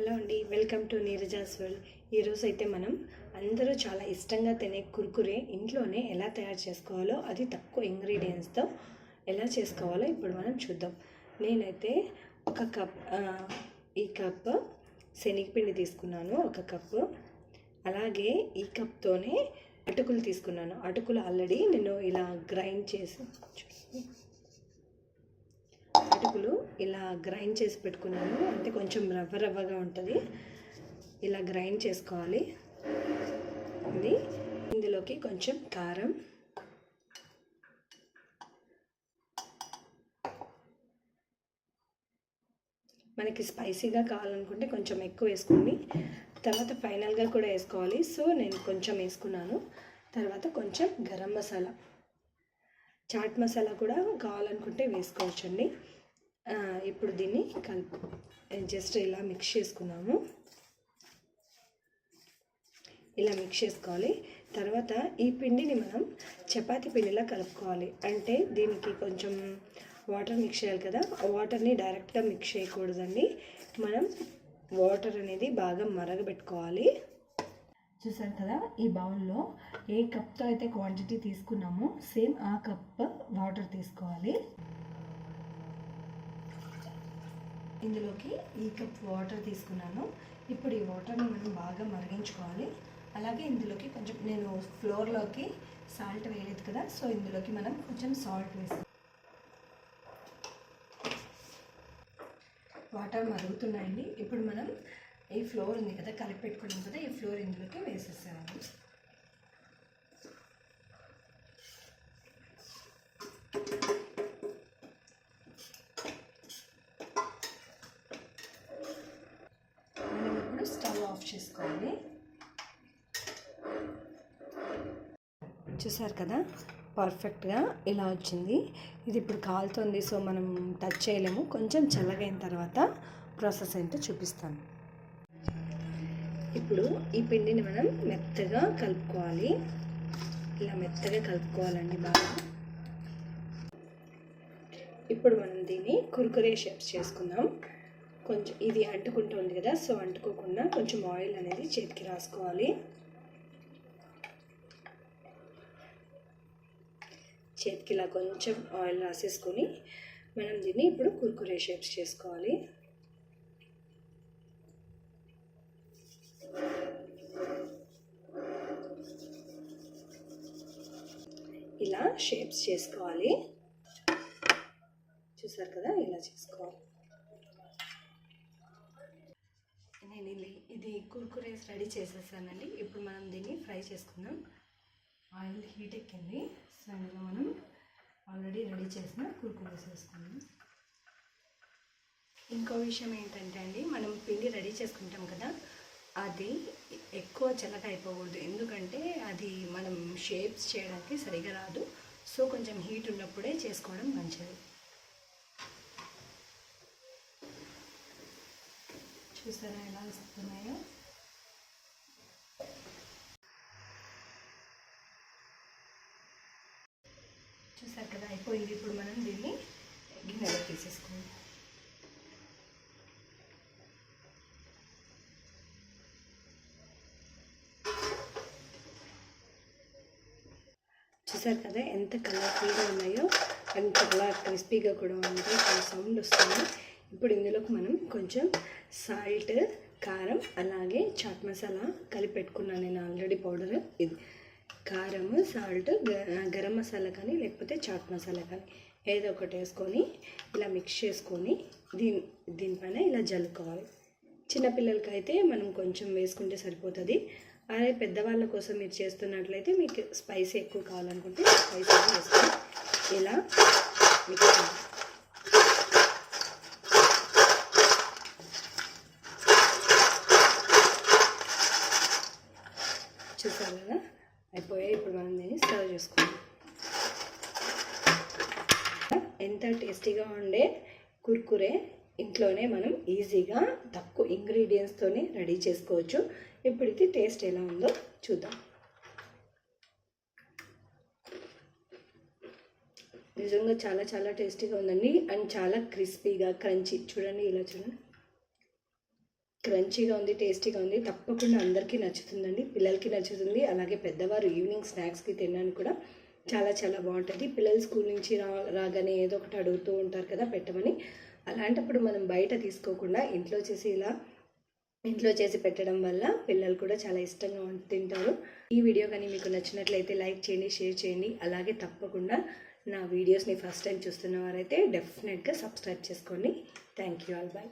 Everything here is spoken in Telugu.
హలో అండి వెల్కమ్ టు నీరజాస్ వరల్డ్. ఈరోజు అయితే మనం అందరూ చాలా ఇష్టంగా తినే కుర్కురే ఇంట్లోనే ఎలా తయారు చేసుకోవాలో అది తక్కువ ఇంగ్రీడియంట్స్తో ఎలా చేసుకోవాలో ఇప్పుడు మనం చూద్దాం. నేనైతే ఒక కప్ ఈ కప్ శనగపిండి తీసుకున్నాను ఒక కప్పు అలాగే ఈ కప్తోనే అటుకులు తీసుకున్నాను. అటుకులు ఆల్రెడీ నేను ఇలా గ్రైండ్ చేసి అటుకులు ఇలా గ్రైండ్ చేసి పెట్టుకున్నాను. అంటే కొంచెం రవ్వ రవ్వగా ఉంటుంది. ఇలా గ్రైండ్ చేసుకోవాలి. ఇది ఇందులోకి కొంచెం కారం. మనకి స్పైసీగా కావాలనుకుంటే కొంచెం ఎక్కువ వేసుకోండి. తర్వాత ఫైనల్గా కూడా వేసుకోవాలి. సో నేను కొంచెం వేసుకున్నాను. తర్వాత కొంచెం గరం మసాలా. చాట్ మసాలా కూడా కావాలనుకుంటే వేసుకోవచ్చండి. ఇప్పుడు దీన్ని కలుపు జస్ట్ ఇలా మిక్స్ చేసుకున్నాము. ఇలా మిక్స్ చేసుకోవాలి. తర్వాత ఈ పిండిని మనం చపాతి పిండిలా కలుపుకోవాలి. అంటే దీనికి కొంచెం వాటర్ మిక్స్ చేయాలి కదా. ఆ వాటర్ని డైరెక్ట్గా మిక్స్ చేయకూడదండి. మనం వాటర్ అనేది బాగా మరగబెట్టుకోవాలి. చూసారు కదా ఈ బౌల్లో ఏ కప్తో అయితే క్వాంటిటీ తీసుకున్నామో సేమ్ ఆ కప్ వాటర్ తీసుకోవాలి. ఇందులోకి ఈ కప్ వాటర్ తీసుకున్నాను. ఇప్పుడు ఈ వాటర్ని మనం బాగా మరిగించుకోవాలి. అలాగే ఇందులోకి కొంచెం నేను ఫ్లోర్లోకి సాల్ట్ వేయలేదు కదా సో ఇందులోకి మనం కొంచెం సాల్ట్ వేస్తాం వాటర్ మరుగుతున్నాయండి. ఇప్పుడు మనం ఈ ఫ్లోర్ ఉంది కదా కలిపి పెట్టుకున్నాం కదా ఈ ఫ్లోర్ ఇందులోకి వేసేసాము ఆఫ్ చూసారు కదా? పర్ఫెక్ట్గా ఇలా వచ్చింది. ఇది ఇప్పుడు కాలుతుంది సో మనం టచ్ చేయలేము. కొంచెం చల్లగైన తర్వాత ప్రాసెస్ ఏంటో చూపిస్తాను. ఇప్పుడు ఈ పిండిని మనం మెత్తగా కలుపుకోవాలి. ఇలా మెత్తగా కలుపుకోవాలండి బాగా. ఇప్పుడు మనం దీన్ని కురుకురే షేప్స్ చేసుకుందాం. కొంచెం ఇది అంటుకుంటుంది కదా సో అంటుకోకుండా కొంచెం ఆయిల్ అనేది చేతికి రాసుకోవాలి. చేతికి ఇలా కొంచెం ఆయిల్ రాసేసుకొని మనం దీన్ని ఇప్పుడు కుర్కురే షేప్స్ చేసుకోవాలి. ఇలా షేప్స్ చేసుకోవాలి. చూసారు కదా ఇలా చేసుకోవాలి. నేను ఇది ఇది కుర్కురేస్ రెడీ చేసేసానండి. ఇప్పుడు మనం దీన్ని ఫ్రై చేసుకుందాం. ఆయిల్ హీట్ ఎక్కింది. సో ఇందులో మనం ఆల్రెడీ రెడీ చేసిన కుర్కురేస్ వేసుకుందాం ఇంకో విషయం ఏంటంటే అండి మనం పిండి రెడీ చేసుకుంటాం కదా అది ఎక్కువ చల్లగా అయిపోకూడదు. ఎందుకంటే అది మనం షేప్స్ చేయడానికి సరిగా రాదు. సో కొంచెం హీట్ ఉన్నప్పుడే చేసుకోవడం మంచిది. చూసారా ఎలా వస్తున్నాయో? చూసారు కదా అయిపోయింది. ఇప్పుడు మనం దీన్ని గిన్నెలో తీసేసుకుందాం చూసారు కదా ఎంత కలర్ఫుల్గా ఉన్నాయో ఎంత చాలా క్రిస్పీగా కూడా ఉంది. సౌండ్ వస్తుంది. ఇప్పుడు ఇందులోకి మనం కొంచెం సాల్ట్ కారం అలాగే చాట్ మసాలా కలిపి పెట్టుకున్నాను నేను ఆల్రెడీ పౌడర్. ఇది కారం సాల్ట్ గరం మసాలా కానీ లేకపోతే చాట్ మసాలా కానీ ఏదో ఒకటి వేసుకొని ఇలా మిక్స్ చేసుకొని దీని దీనిపైన ఇలా జల్లుకోవాలి. చిన్నపిల్లలకి అయితే మనం కొంచెం వేసుకుంటే సరిపోతుంది. అదే పెద్దవాళ్ళ కోసం మీరు చేస్తున్నట్లయితే మీకు స్పైసీ ఎక్కువ కావాలనుకుంటే స్పైసీ వేసుకొని ఇలా మిక్స్ చేయాలి. చూసారు కదా అయిపోయాయి ఇప్పుడు మనం దీన్ని సర్వ్ చేసుకుందాం ఎంత టేస్టీగా ఉండే కుర్కురే ఇంట్లోనే మనం ఈజీగా తక్కువ ఇంగ్రీడియంట్స్తోనే రెడీ చేసుకోవచ్చు. ఇప్పుడు ఇది టేస్ట్ ఎలా ఉందో చూద్దాం. నిజంగా చాలా చాలా టేస్టీగా ఉందండి. అండ్ చాలా క్రిస్పీగా క్రంచీ. చూడండి ఇలా చూడండి. క్రంచీగా ఉంది టేస్టీగా ఉంది. తప్పకుండా అందరికీ నచ్చుతుందండి. పిల్లలకి నచ్చుతుంది. అలాగే పెద్దవారు ఈవినింగ్ స్నాక్స్కి తినడానికి కూడా చాలా చాలా బాగుంటుంది. పిల్లలు స్కూల్ నుంచి రా రాగానే ఏదో ఒకటి అడుగుతూ ఉంటారు కదా పెట్టమని. అలాంటప్పుడు మనం బయట తీసుకోకుండా ఇంట్లో చేసి ఇలా ఇంట్లో చేసి పెట్టడం వల్ల పిల్లలు కూడా చాలా ఇష్టంగా తింటారు. ఈ వీడియో కానీ మీకు నచ్చినట్లయితే లైక్ చేయండి షేర్ చేయండి. అలాగే తప్పకుండా నా వీడియోస్ని ఫస్ట్ టైం చూస్తున్న వారైతే డెఫినెట్గా సబ్స్క్రైబ్ చేసుకోండి. Thank you all. బాయ్.